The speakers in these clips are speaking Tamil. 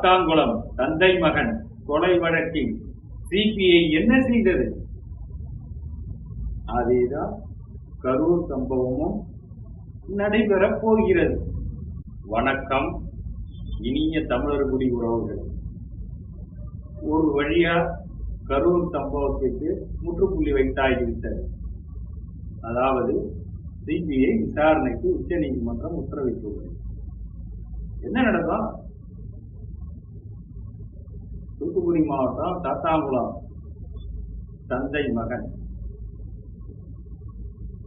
தந்தை மகன் கொலை வழக்கில் சிபிஐ என்ன செய்தது? அதேதான் கரூர் சம்பவமும் நடைபெறப் போகிறது. வணக்கம் இனிய தமிழர்குடி உறவுகள். ஒரு வழியா கரூர் சம்பவத்திற்கு முற்றுப்புள்ளி வைத்தாகிவிட்டது. அதாவது சிபிஐ விசாரணைக்கு உச்ச நீதிமன்றம் உத்தரவிட்டுள்ளது. என்ன நடக்கும்? தூத்துக்குடி மாவட்டம் தாத்தாங்குளம். தந்தை மகன்.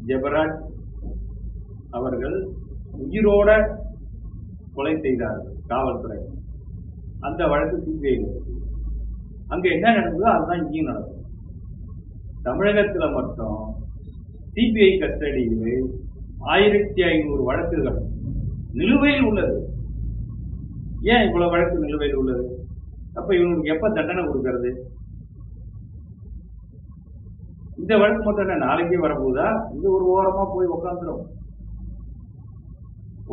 ஜெபராஜ் அவர்கள் உயிரோட கொலை செய்தார்கள் காவல்துறை. அந்த வழக்கு சிபிஐ அங்க என்ன நடந்ததோ அதுதான் இங்கேயும் நடக்கும். தமிழகத்துல மட்டும் சிபிஐ கஸ்டடியில் ஆயிரத்தி ஐநூறு வழக்குகள் நிலுவையில் உள்ளது. ஏன் இவ்வளவு வழக்கு நிலுவையில் உள்ளது? அப்ப இவங்களுக்கு எப்ப தண்டனை கொடுக்கறது? இந்த வழக்கு மட்டும் என்ன நாளைக்கே வரப்போகுதா? இது ஒரு ஓரமா போய் உட்காந்துரும்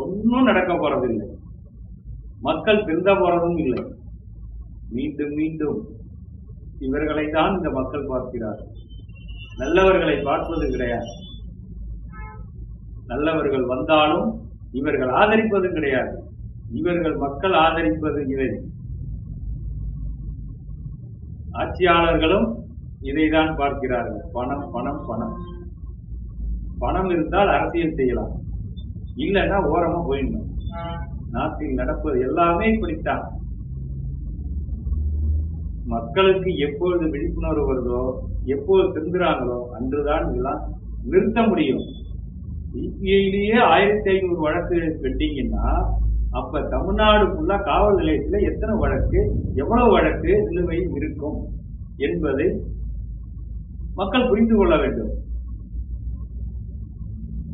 ஒன்றும் நடக்க போறதில்லை. மக்கள் திருந்த போறதும் இல்லை. மீண்டும் மீண்டும் இவர்களை தான் இந்த மக்கள் பார்க்கிறார்கள் நல்லவர்களை பார்ப்பது கிடையாது. நல்லவர்கள் வந்தாலும் இவர்கள் ஆதரிப்பது கிடையாது. இவர்கள் மக்கள் ஆதரிப்பது இல்லை ஆட்சியாளர்களும் இதைதான் பார்க்கிறார்கள். பணம் பணம் பணம். பணம் இருந்தால் அரசியல் செய்யலாம். இல்லைன்னா ஓரமா போயிடணும். நாட்டில் நடப்பது எல்லாமே இப்படித்தான். மக்களுக்கு எப்பொழுது விழிப்புணர்வு வருதோ எப்போது திருந்துறாங்களோ அன்றுதான் இதெல்லாம் நிறுத்த முடியும். சிபிஐலேயே ஆயிரத்தி ஐநூறு வழக்கு பெண்டிங்கன்னா அப்ப தமிழ்நாடு ஃபுல்லா காவல் நிலையத்துல எத்தனை வழக்கு எவ்வளவு வழக்கு நிலுவையில் இருக்கும் என்பதை மக்கள் புரிந்து கொள்ள வேண்டும்.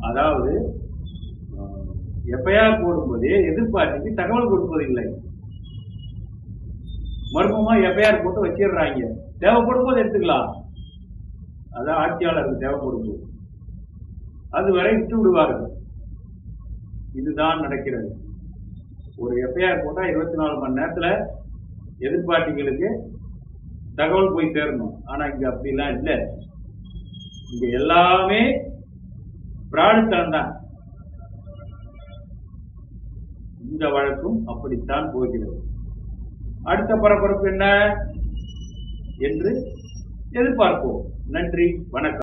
அதாவது எஃப்ஐஆர் போடும்போதே எதிர்பார்ட்டிக்கு தகவல் கொடுப்பதில்லை மர்மமா எஃப்ஐஆர் போட்டு வச்சிடுறாங்க. தேவைப்படும் போது எடுத்துக்கலாம். அதான் ஆட்சியாளருக்கு தேவைப்படும் போது அதுவரை விட்டு விடுவார்கள் இதுதான் நடக்கிறது. ஒரு எஃப்ஐஆர் போட்டால் இருபத்தி நாலு மணி நேரத்துல எதிர்பார்ட்டிகளுக்கு தகவல் போய் சேரணும். ஆனா இங்க அப்படிலாம் இல்லை. இங்கே எல்லாமே பிராடுத்தனம் தான். இந்த வழக்கும் அப்படித்தான் போகிறது. அடுத்த பரபரப்பு என்ன? என்று எதிர்பார்ப்போம். நன்றி வணக்கம்.